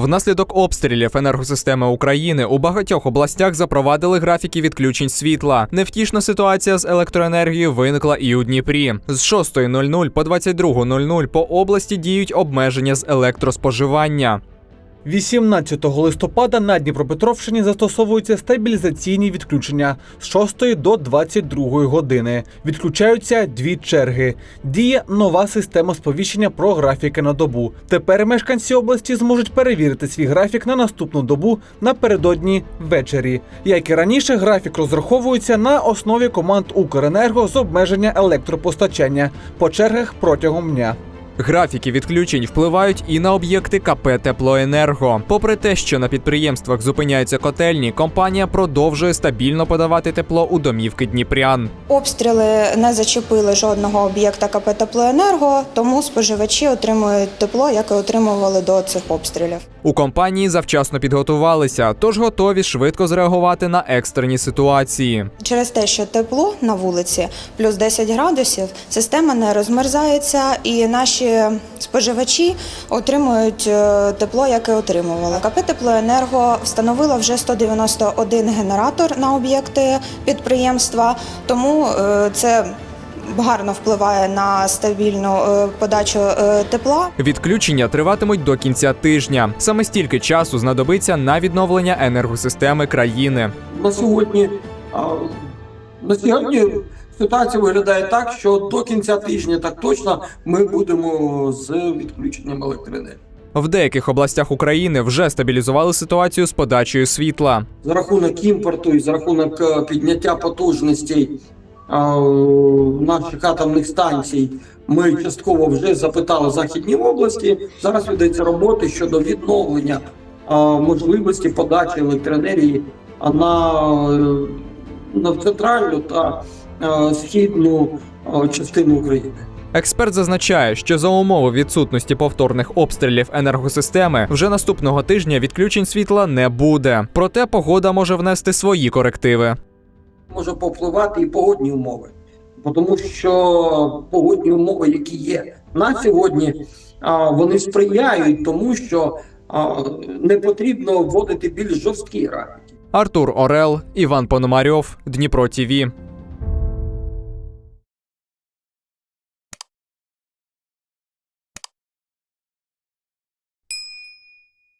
Внаслідок обстрілів енергосистеми України у багатьох областях запровадили графіки відключень світла. Невтішна ситуація з електроенергією виникла і у Дніпрі. З 6.00 по 22.00 по області діють обмеження з електроспоживання. 18 листопада на Дніпропетровщині застосовуються стабілізаційні відключення з 6 до 22 години. Відключаються дві черги. Діє нова система сповіщення про графіки на добу. Тепер мешканці області зможуть перевірити свій графік на наступну добу напередодні ввечері. Як і раніше, графік розраховується на основі команд Укренерго з обмеження електропостачання по чергах протягом дня. Графіки відключень впливають і на об'єкти КП Теплоенерго. Попри те, що на підприємствах зупиняються котельні, компанія продовжує стабільно подавати тепло у домівки дніпрян. Обстріли не зачепили жодного об'єкта КП «Теплоенерго», тому споживачі отримують тепло, яке отримували до цих обстрілів. У компанії завчасно підготувалися, тож готові швидко зреагувати на екстрені ситуації. Через те, що тепло на вулиці плюс 10 градусів, система не розмерзається, і наші споживачі отримують е, тепло, яке отримували. КП «Теплоенерго» встановило вже 191 генератор на об'єкти підприємства, тому е, це гарно впливає на стабільну е, подачу е, тепла. Відключення триватимуть до кінця тижня. Саме стільки часу знадобиться на відновлення енергосистеми країни. на сьогодні. На сьогодні ситуація виглядає так, що до кінця тижня так точно ми будемо з відключенням електроенергії. В деяких областях України вже стабілізували ситуацію з подачею світла. За рахунок імпорту і за рахунок е, підняття потужностей наших атомних станцій. Ми частково вже запитали західні області. Зараз ведеться роботи щодо відновлення можливості подачі електроенергії на, на центральну та східну частину України. Експерт зазначає, що за умови відсутності повторних обстрілів енергосистеми вже наступного тижня відключень світла не буде. Проте погода може внести свої корективи. Може повпливати і погодні умови. Тому що погодні умови, які є на сьогодні, вони сприяють тому, що не потрібно вводити більш жорсткі графіки. Артур Орел, Іван Пономарьов, Дніпро ТІВІ.